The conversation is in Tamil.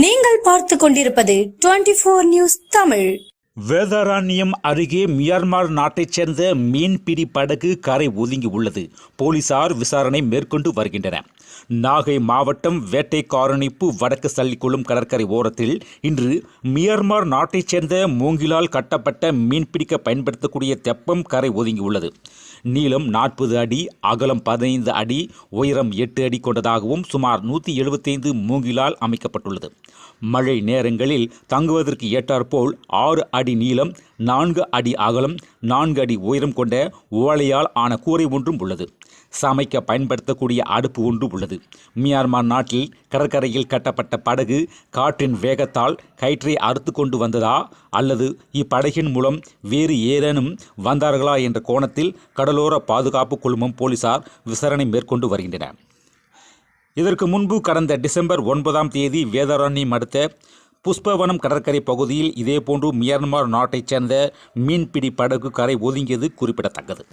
நீங்கள் பார்த்து கொண்டிருப்பது twenty four news Tamil. Vedaranyam அருகே மியான்மர் நாட்டைச் சேர்ந்த மீன்பிடி படகு கரை ஒதுங்கி உள்ளது. போலீசார் விசாரணை மேற்கொண்டு வருகின்றன நாகை மாவட்டம் வேட்டைக்காரணிப்பு வடக்கு சல்லிக்குளம் கடற்கரை ஓரத்தில் இன்று மியான்மர் நாட்டைச் சேர்ந்த மூங்கிலால் கட்டப்பட்ட மீன்பிடிக்க பயன்படுத்தக்கூடிய தெப்பம் கரை ஒதுங்கி உள்ளது. நீளம் நாற்பது அடி அகலம் பதினைந்து அடி உயரம் எட்டு அடி கொண்டதாகவும் சுமார் நூற்றி எழுபத்தைந்து மூங்கிலால் அமைக்கப்பட்டுள்ளது. மழை நேரங்களில் தங்குவதற்கு ஏற்றாற்போல் ஆறு அடி நீளம் நான்கு அடி அகலம் நான்கு அடி உயரம் கொண்ட ஓலையால் ஆன கூரை ஒன்றும் உள்ளது. சமைக்க பயன்படுத்தக்கூடிய அடுப்பு ஒன்று உள்ளது. மியான்மர் நாட்டில் கடற்கரையில் கட்டப்பட்ட படகு காற்றின் வேகத்தால் கயிற்றை அறுத்து கொண்டு வந்ததா அல்லது இப்படகின் மூலம் வேறு ஏதேனும் வந்தார்களா என்ற கோணத்தில் கடலோர பாதுகாப்பு குழுமம் போலீசார் விசாரணை மேற்கொண்டு வருகின்றனர். இதற்கு முன்பு கடந்த டிசம்பர் ஒன்பதாம் தேதி வேதாரண்யம் அடுத்த புஷ்பவனம் கடற்கரை பகுதியில் இதேபோன்று மியான்மர் நாட்டைச் சேர்ந்த மீன்பிடி படகு கரை ஒதுங்கியது குறிப்பிடத்தக்கது.